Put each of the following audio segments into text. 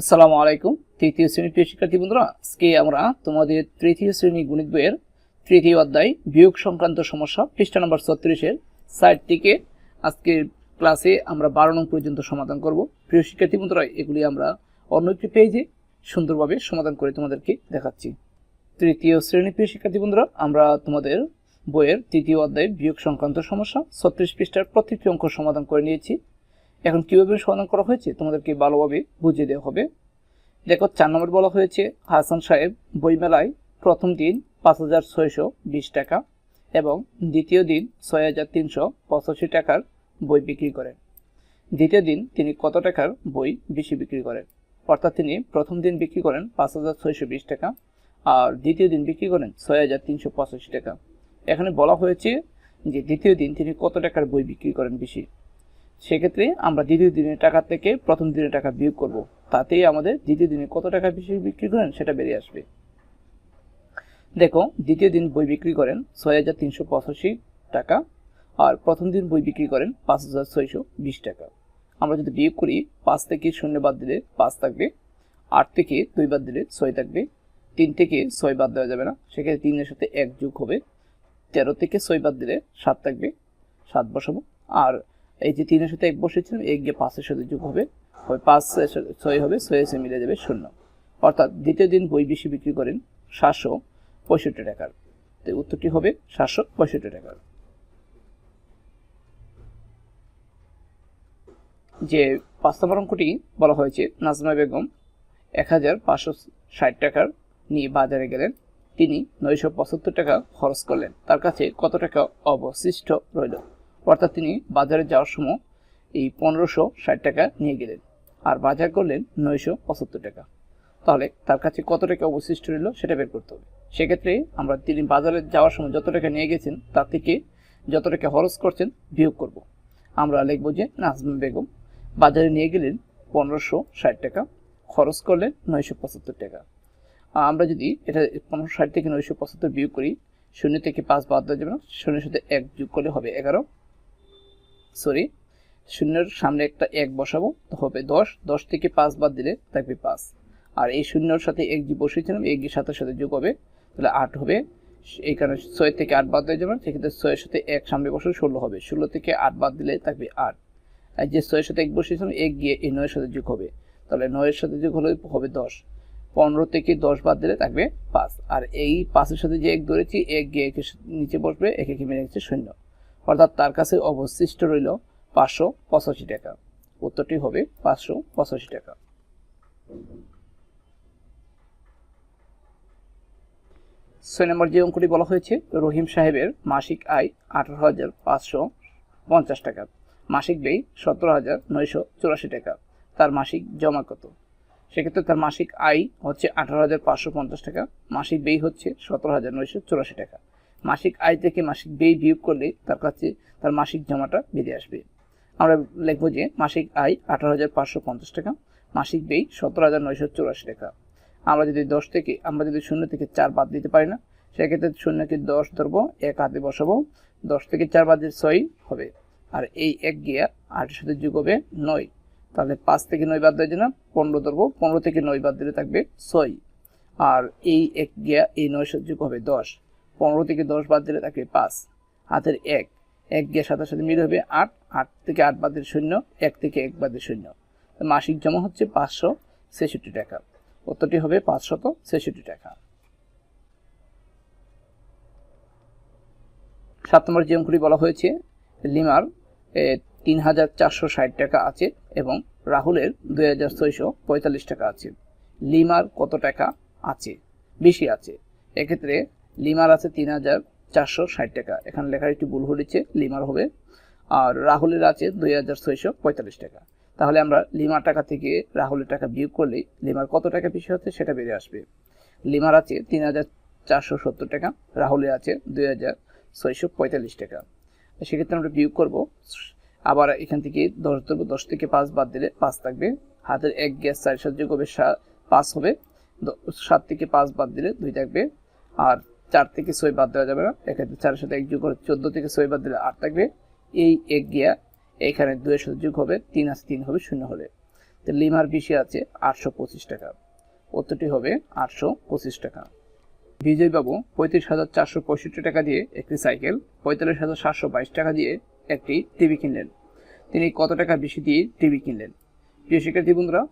আসসালামু আলাইকুম। তৃতীয় শ্রেণির প্রিয় শিক্ষার্থী বন্ধুরা, আজকে আমরা তোমাদের তৃতীয় শ্রেণি গণিত বইয়ের তৃতীয় অধ্যায় বিয়োগ সংক্রান্ত সমস্যা, পৃষ্ঠা নম্বর ছত্রিশের সাইট থেকে আজকের ক্লাসে আমরা বারো নং পর্যন্ত সমাধান করব। প্রিয় শিক্ষার্থী বন্ধুরা, এগুলি আমরা অন্য একটি পেজে সুন্দরভাবে সমাধান করে তোমাদেরকে দেখাচ্ছি। তৃতীয় শ্রেণির প্রিয় শিক্ষার্থী বন্ধুরা, আমরা তোমাদের বইয়ের তৃতীয় অধ্যায় বিয়োগ সংক্রান্ত সমস্যা, ছত্রিশ পৃষ্ঠার প্রত্যেকটি অঙ্ক সমাধান করে নিয়েছি। এখন কীভাবে সমাধান করা হয়েছে? তোমাদেরকে ভালোভাবে বুঝিয়ে দেওয়া হবে। দেখো, চার নম্বর বলা হয়েছে, হাসান সাহেব বইমেলায় প্রথম দিন পাঁচ হাজার ছয়শো বিশ টাকা এবং দ্বিতীয় দিন ছয় হাজার তিনশো পঁচাশি টাকার বই বিক্রি করেন। দ্বিতীয় দিন তিনি কত টাকার বই বেশি বিক্রি করেন? অর্থাৎ তিনি প্রথম দিন বিক্রি করেন পাঁচ হাজার ছয়শো বিশ টাকা আর দ্বিতীয় দিন বিক্রি করেন ছয় হাজার তিনশো পঁচাশি টাকা। এখানে বলা হয়েছে যে, দ্বিতীয় দিন তিনি কত টাকার বই বিক্রি করেন বেশি? সেক্ষেত্রে আমরা দ্বিতীয় দিনের টাকা থেকে প্রথম দিনের টাকা বিয়োগ করব। তাতেই আমাদের দ্বিতীয় দিনে কত টাকা বেশি বিক্রি করেন সেটা বেরিয়ে আসবে। দেখো, দ্বিতীয় দিন বই বিক্রি করেন ছয় হাজার তিনশো পঁচাশি টাকা আর প্রথম দিন বই বিক্রি করেন পাঁচ হাজার ছয়শো বিশ টাকা। আমরা যদি বিয়োগ করি, পাঁচ থেকে শূন্য বাদ দিলে পাঁচ থাকবে, আট থেকে দুই বাদ দিলে ছয় থাকবে, তিন থেকে ছয় বাদ দেওয়া যাবে না, সেক্ষেত্রে তিনের সাথে এক যোগ হবে, তেরো থেকে ছয় বাদ দিলে সাত থাকবে, সাত বসাবো, আর এই যে তিনের সাথে এক বসেছিলাম এক গিয়ে পাঁচের সাথে যোগ হবে। পাঁচ, ছয় হবে, ছয় এসে মিলে যাবে শূন্য। অর্থাৎ দ্বিতীয় দিন বই বেশি বিক্রি করেন সাতশো পঁয়ষট্টি টাকার। তো উত্তরটি হবে সাতশো পঁয়ষট্টি টাকার। যে পাঁচ নম্বর অঙ্কটি বলা হয়েছে, নাজমা বেগম এক হাজার পাঁচশো ষাট টাকার নিয়ে বাজারে গেলেন। তিনি নয়শো পঁচাত্তর টাকা খরচ করলেন। তার কাছে কত টাকা অবশিষ্ট রইল? অর্থাৎ তিনি বাজারে যাওয়ার সময় এই পনেরোশো ষাট টাকা নিয়ে গেলেন। আর বাজার করলেন নয়শো পঁচাত্তর টাকা। তাহলে তার কাছে কত টাকা অবশিষ্ট রইল সেটা বের করতে হবে। সেক্ষেত্রে আমরা তিনি বাজারে যাওয়ার সময় যত টাকা নিয়ে গেছেন, তার থেকে যত টাকা খরচ করছেন বিয়োগ করব। আমরা লিখব যে নাজমা বেগম বাজারে নিয়ে গেলেন পনেরোশো ষাট টাকা, খরচ করলেন নয়শো পঁচাত্তর টাকা। আমরা যদি এটা পনেরোশো ষাট থেকে নয়শো পঁচাত্তর বিয়োগ করি, শূন্য থেকে পাঁচ বাদ দেওয়া যাবে না, শূন্যের সাথে এক যোগ করলে হবে এগারো। সরি, শূন্যের সামনে একটা এক বসাবো, তো হবে দশ দশ থেকে পাঁচ বাদ দিলে থাকবে পাঁচ। আর এই শূন্যর সাথে এক যে বসেছিলাম এক যে সাথে সাথে যোগ হবে, তাহলে আট হবে। এই কারণে ছয় থেকে আট বাদ দেওয়া যাবে সেক্ষেত্রে ছয়ের সাথে এক সামনে বসলে ষোলো হবে। ষোলো থেকে আট বাদ দিলে থাকবে আট। আর যে ছয়ের সাথে এক বসেছিলাম এক গিয়ে এই নয়ের সাথে যোগ হবে। তাহলে নয়ের সাথে যোগ হলে হবে দশ। পনেরো থেকে দশ বাদ দিলে থাকবে পাঁচ। আর এই পাঁচের সাথে যে এক ধরেছি, এক গিয়ে একের নিচে বসবে, এক একে মিলে গেছে শূন্য। অর্থাৎ তার কাছে অবশিষ্ট রইল পাঁচশো পঁচাশি টাকা। উত্তরটি হবে পাঁচশো পঁচাশি টাকা। ছয় নম্বর যে অঙ্কটি বলা হয়েছে, রহিম সাহেবের মাসিক আয় আঠারো হাজার পাঁচশো পঞ্চাশ টাকা। মাসিক ব্যয় সতেরো হাজার নয়শো চুরাশি টাকা। তার মাসিক জমা কত? সেক্ষেত্রে তার মাসিক আয় হচ্ছে আঠারো হাজার পাঁচশো পঞ্চাশ টাকা। মাসিক ব্যয় হচ্ছে সতেরো হাজার নয়শো চুরাশি টাকা। মাসিক আয় থেকে মাসিক ব্যয় বিয়োগ করলে তার কাছে তার মাসিক জমাটা বেরিয়ে আসবে। আমরা লিখব যে মাসিক আয় আঠারো হাজার পাঁচশো পঞ্চাশ টাকা, মাসিক ব্যয় সতেরো হাজার নয়শো চুরাশি টাকা। আমরা যদি দশ থেকে, আমরা যদি শূন্য থেকে চার বাদ দিতে পারি না, সেক্ষেত্রে শূন্যকে দশ ধরবো, এক হাতে বসাবো, দশ থেকে চার বাদ ছয় হবে। আর এই এক গিয়া আটের সাথে যোগ হবে নয়। তাহলে পাঁচ থেকে নয় বাদ দেওয়ার জন্য পনেরো ধরবো, পনেরো থেকে নয় বাদ দিলে থাকবে ছয়। আর এই এক গিয়া এই নয় যোগ হবে দশ। পনেরো থেকে দশ বাদ দিলে থাকবে পাঁচ, হাতের এক এক গিয়ে সাথে সাথে মিল হবে আট আট থেকে আট বাদের শূন্য, এক থেকে এক বাদের শূন্য। মাসিক জমা হচ্ছে পাঁচশো ছেষট্টি টাকা। উত্তরটি হবে পাঁচশত ছেষট্টি টাকা। সাত নম্বর যে বলা হয়েছে, লিমার তিন হাজার চারশো ষাট টাকা আছে এবং রাহুলের দুই হাজার ছয়শো পঁয়তাল্লিশ টাকা আছে। লিমার কত টাকা আছে? বেশি আছে। এক্ষেত্রে লিমার আছে তিন হাজার চারশো ষাট টাকা। এখানে লেখার একটি ভুল হয়েছে লিমার হবে। আর রাহুলের আছে দুই হাজার ছয়শো পঁয়তাল্লিশ টাকা। তাহলে আমরা লিমার টাকা থেকে রাহুলের টাকা বিয়োগ করলে লিমার কত টাকা বেশি হচ্ছে সেটা বেড়ে আসবে। লিমার আছে তিন হাজার চারশো সত্তর টাকা, রাহুলের আছে দুই হাজার ছয়শো পঁয়তাল্লিশ টাকা। সেক্ষেত্রে আমরা বিয়োগ করব। আবার এখান থেকে দশ ধরবো, দশ থেকে পাঁচ বাদ দিলে পাঁচ থাকবে। হাতের এক গ্যাস চার সাহায্য হবে পাঁচ হবে। সাত থেকে পাঁচ বাদ দিলে দুই থাকবে। আর চার থেকে ছয় বাদ দেওয়া যাবে না। এক্ষেত্রে চারের সাথে এক যোগ করে চোদ্দ থেকে ছয় বাদ দিলে আট থাকবে। এই এক গিয়া এখানে দুয়ের সাথে যোগ হবে, তিন আছে তিন হবে, শূন্য হলে। তো লিমার বেশি আছে, আটশো পঁচিশ টাকা। উত্তরটি হবে আটশো পঁচিশ টাকা। বিজয়বাবু, পঁয়ত্রিশ হাজার চারশো পঁয়ষট্টি টাকা দিয়ে একটি সাইকেল, পঁয়তাল্লিশ হাজার সাতশো বাইশ টাকা দিয়ে একটি টিভি কিনলেন। তিনি কত টাকা বেশি দিয়ে টিভি কিনলেন? প্রিয় শিক্ষার্থী বন্ধুরা,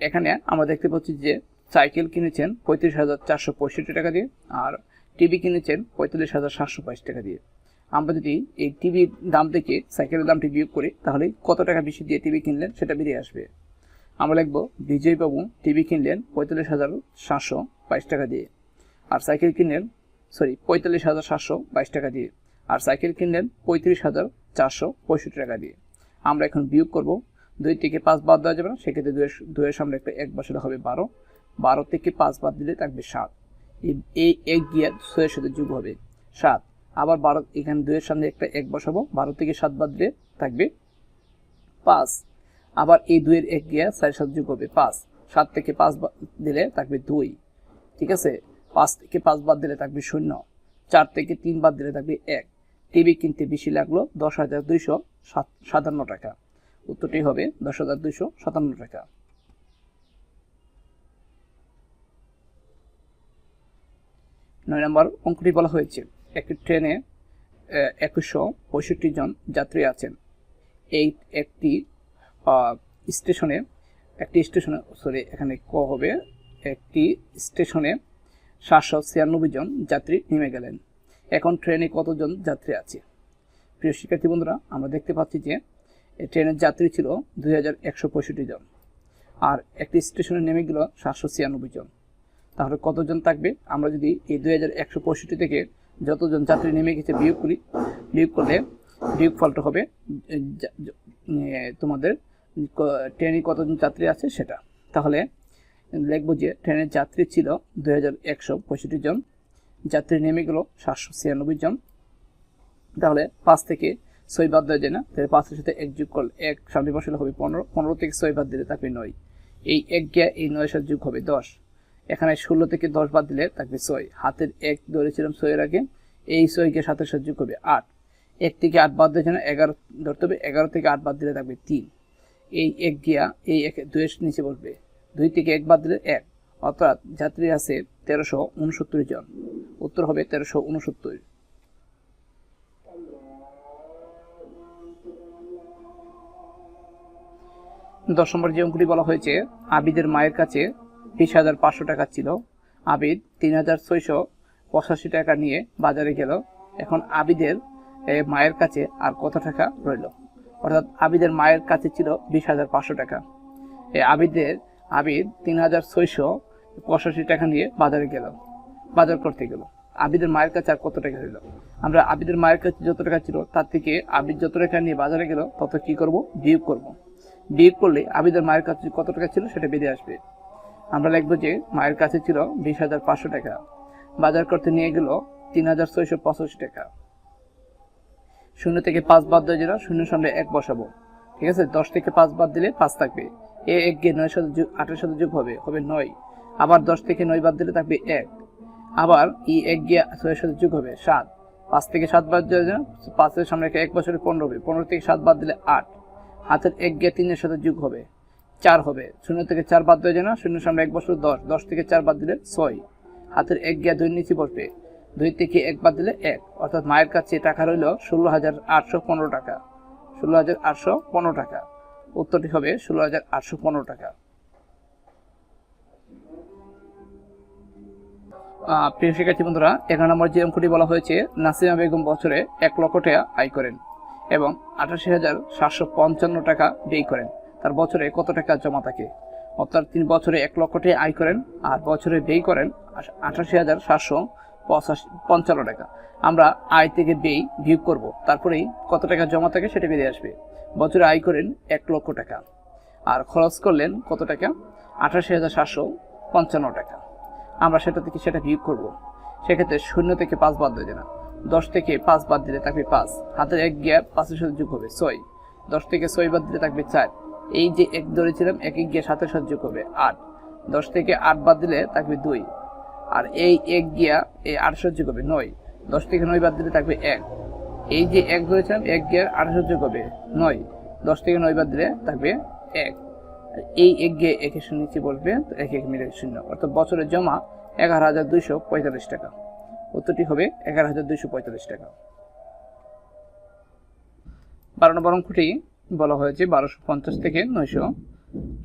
এখানে আমরা দেখতে পাচ্ছি যে সাইকেল কিনেছেন পঁয়ত্রিশ হাজার চারশো পঁয়ষট্টি টাকা দিয়ে আর টিভি কিনেছেন পঁয়তাল্লিশ হাজার সাতশো বাইশ টাকা দিয়ে। আমরা যদি এই টিভির দাম থেকে সাইকেলের দামটি বিয়োগ করি, তাহলে কত টাকা বেশি দিয়ে টিভি কিনলেন সেটা বেরিয়ে আসবে। আমরা লিখব, বিজয়বাবু টিভি কিনলেন পঁয়তাল্লিশ হাজার সাতশো বাইশ টাকা দিয়ে। আর সাইকেল কিনলেন, সরি, পঁয়তাল্লিশ হাজার সাতশো বাইশ টাকা দিয়ে। আর সাইকেল কিনলেন পঁয়ত্রিশ হাজার চারশো পঁয়ষট্টি টাকা দিয়ে। আমরা এখন বিয়োগ করব, দুই থেকে পাঁচ বাদ দেওয়া যাবে না, সেক্ষেত্রে দুয়ের দুয়ের সামনে একটা এক বসালে হবে বারো। বারো থেকে পাঁচ বাদ দিলে থাকবে সাত। এই- এক গিয়ে ছয়ের সাথে যোগ হবে। সাত। আবার বারো এখানে দুয়ের সামনে একটা এক বসাবো। বারো থেকে সাত বাদ দিলে থাকবে পাঁচ। আবার এই দুইয়ের এক গিয়া ছয়ের সাথে যোগ হবে পাঁচ। সাত থেকে পাঁচ দিলে থাকবে দুই। ঠিক আছে? পাঁচ থেকে পাঁচ বাদ দিলে থাকবে শূন্য। চার থেকে তিন বাদ দিলে থাকবে এক। টিভি কিনতে বেশি লাগল দশ হাজার দুইশো সাতান্ন টাকা। উত্তরটি হবে দশ হাজার দুইশো সাতান্ন টাকা। নয় নম্বর অঙ্কটি বলা হয়েছে, একটি ট্রেনে একুশশো পঁয়ষট্টি জন যাত্রী আছেন। এই একটি স্টেশনে একটি স্টেশনে, সরি, এখানে ক হবে, একটি স্টেশনে সাতশো ছিয়ানব্বই জন যাত্রী নেমে গেলেন। এখন ট্রেনে কতজন যাত্রী আছে? প্রিয় শিক্ষার্থী বন্ধুরা, আমরা দেখতে পাচ্ছি যে ট্রেনের যাত্রী ছিল দুই হাজার একশো পঁয়ষট্টি জন, আর একটি স্টেশনে নেমে গেল সাতশো ছিয়ানব্বই জন। তাহলে কতজন থাকবে? আমরা যদি এই দুই হাজার একশো পঁয়ষট্টি থেকে যতজন যাত্রী নেমে গেছে বিয়োগ করি, বিয়োগ করলে বিয়োগ ফলটা হবে তোমাদের ট্রেনে কতজন যাত্রী আছে সেটা। তাহলে লিখব যে ট্রেনের যাত্রী ছিল দুই হাজার একশো পঁয়ষট্টি জন, যাত্রী নেমে গেল সাতশো ছিয়ানব্বই জন। তাহলে পাঁচ থেকে ছয় বাদ দেওয়া যায় না, তাহলে পাঁচের সাথে এক যোগ করলে এক সামনে বসালে হবে পনেরো পনেরো থেকে ছয় বাদ দিলে থাকবে নয়। এই এক গিয়া এই নয়ের সাথে যোগ হবে দশ। এখানে ষোলো থেকে দশ বাদ দিলে থাকবে ছয়। হাতের এক ধরেছিলাম ছয়ের আগে, এই ছয়কে সাথে যোগ হবে আট। এক থেকে আট বাদ দেওয়ার জন্য এগারো ধরতে হবে, এগারো থেকে আট বাদ দিলে থাকবে তিন। এই এক গিয়া এই এক দুইয়ের নিচে বসবে। দুই থেকে এক বাদ দিলে এক। অর্থাৎ যাত্রী আছে তেরোশো উনসত্তর জন। উত্তর হবে তেরোশো উনসত্তর। দশ নম্বর যে অঙ্কটি বলা হয়েছে, আবিদের মায়ের কাছে বিশ হাজার পাঁচশো টাকা ছিল। আবিদ তিন হাজার ছয়শো পঁচাশি টাকা নিয়ে বাজারে গেল। এখন আবিদের মায়ের কাছে আর কত টাকা রইল? অর্থাৎ আবিদের মায়ের কাছে ছিল বিশ হাজার পাঁচশো টাকা। এই আবিদের, আবিদ তিন হাজার ছয়শো পঁচাশি টাকা নিয়ে বাজারে গেল। বাজার করতে গেল। আবিদের মায়ের কাছে আর কত টাকা রইল? আমরা আবিদের মায়ের কাছে যত টাকা ছিল, তার থেকে আবিদ যত টাকা নিয়ে বাজারে গেল, তত কি করব? বিয়োগ করব। বিয়োগ করলে আবিদের মায়ের কাছে কত টাকা ছিল, সেটা বেরিয়ে আসবে। আমরা লিখব যে মায়ের কাছে ছিল বিশ হাজার পাঁচশো টাকা। বাজার করতে নিয়ে গেল তিন হাজার ছয়শো পঁচাশি টাকা। শূন্য থেকে পাঁচ বাদ দেওয়া যেটা শূন্য সামনে এক বসাবো। ঠিক আছে? দশ থেকে পাঁচ বাদ দিলে পাঁচ থাকবে। এ এক গিয়ে নয় সাথে যোগ আটের সাথে যোগ হবে হবে নয়। আবার দশ থেকে নয় বাদ দিলে থাকবে এক। আবার ই এক গিয়ে ছয়ের সাথে যোগ হবে সাত। পাঁচ থেকে সাত বাদ দেওয়া যায় পাঁচের সামনে এক বছরে পনেরো হবে। পনেরো থেকে সাত বাদ দিলে আট। হাতের এক গিয়ে তিনের সাথে যোগ হবে। চার হবে। শূন্য থেকে চার বাদ দেওয়া যায় না। শূন্য সামনে এক বছর দশ। দশ থেকে চার বাদ দিলে ছয়। হাতের এক গিয়া দুই নিচে বসবে। দুই থেকে এক বাদ দিলে এক। অর্থাৎ মায়ের কাছে টাকা রইল ষোলো হাজার আটশো পনেরো টাকা। ষোলো হাজার আটশো পনেরো টাকা। উত্তরটি হবে ষোলো হাজার আটশো পনেরো টাকা। প্রিয় শিক্ষার্থী বন্ধুরা, এগারো নম্বর যে অঙ্কটি বলা হয়েছে, নাসিমা বেগম বছরে এক লক্ষ টাকা আয় করেন এবং আঠাশি হাজার সাতশো পঞ্চান্ন টাকা ব্যয় করেন। তার বছরে কত টাকা জমা থাকে? অর্থাৎ তিনি বছরে এক লক্ষ টাকা আয় করেন আর বছরে ব্যয় করেন আঠাশি হাজার সাতশো পঁচাশি, পঞ্চান্ন টাকা। আমরা আয় থেকে ব্যয় বিয়োগ করব। তারপরেই কত টাকা জমা থাকে সেটা বেরিয়ে আসবে। বছরে আয় করেন এক লক্ষ টাকা। আর খরচ করলেন কত টাকা? আঠাশি হাজার সাতশো পঞ্চান্ন টাকা। আমরা সেটা থেকে সেটা বিয়োগ করব। সেক্ষেত্রে শূন্য থেকে পাঁচ বাদ দেবে না। দশ থেকে পাঁচ বাদ দিলে থাকবে পাঁচ। হাতের এক গ্যাপ পাঁচের সাথে যোগ হবে ছয়। দশ থেকে ছয় বাদ দিলে থাকবে চার। এই যে এক ধরেছিলাম এক এক গিয়ে সাথে যোগ করবে। আট। দশ থেকে আট বাদ দিলে থাকবে দুই। আর এই এক গিয়া এই আটশো যোগ হবে নয়। দশ থেকে নয় বাদ দিলে থাকবে এক। এই যে এক ধরেছিলাম এক গিয়ার আটশো যোগ হবে নয়। দশ থেকে নয় বাদ দিলে থাকবে এক। এই এক গিয়ে শূন্য নিচে বসবে, তো এক এক মিলে শূন্য। অর্থাৎ বছরের জমা এগারো হাজার দুইশো পঁয়তাল্লিশ টাকা। উত্তরটি হবে এগারো হাজার দুইশো পঁয়তাল্লিশ টাকা। বারো নম্বর অঙ্কটি বলা হয়েছে বারোশো পঞ্চাশ থেকে নয়শো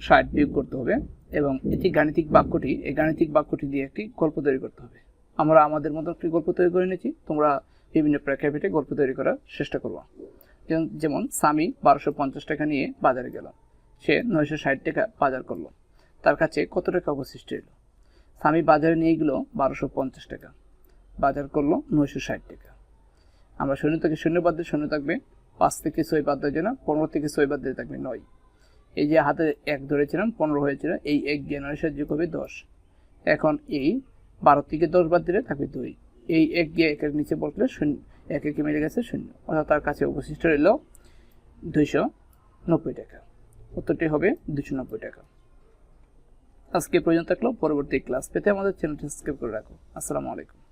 ষাট বিয়োগ করতে হবে এবং এটি গাণিতিক বাক্যটি, এই গাণিতিক বাক্যটি দিয়ে একটি গল্প তৈরি করতে হবে। আমরা আমাদের মতো একটি গল্প তৈরি করে নিয়েছি। তোমরা বিভিন্ন প্রেক্ষাপটে গল্প তৈরি করার চেষ্টা করব। যেমন- যেমন স্বামী বারোশো পঞ্চাশ টাকা নিয়ে বাজারে গেল। সে নয়শো ষাট টাকা বাজার করল। তার কাছে কত টাকা অবশিষ্ট এলো? স্বামী বাজারে নিয়ে গেলো বারোশো পঞ্চাশ টাকা। বাজার করল নয়শো ষাট টাকা। আমরা শূন্য থেকে শূন্য বাদ দিয়ে শূন্য থাকবে। পাঁচ থেকে ছয় বাদ দিয়ে না পনেরো থেকে ছয় বাদ দিয়ে থাকবে নয়। এই যে হাতে এক ধরেছিলাম, পনেরো হয়েছিল, এই এক নয় সাহায্য করবে দশ। এখন এই বারো থেকে দশ বাদ দিলে থাকবে দুই। এই এক গিয়ে একের নিচে বসলে শূন্য এক একে মিলে গেছে শূন্য। অর্থাৎ তার কাছে অবশিষ্ট রইল দুইশো নব্বই টাকা। উত্তরটি হবে দুশো নব্বই টাকা। আজকে প্রয়োজন থাকলেও পরবর্তী ক্লাস পেতে আমাদের চ্যানেলটি সাবস্ক্রাইব করে রাখো। আসসালামু আলাইকুম।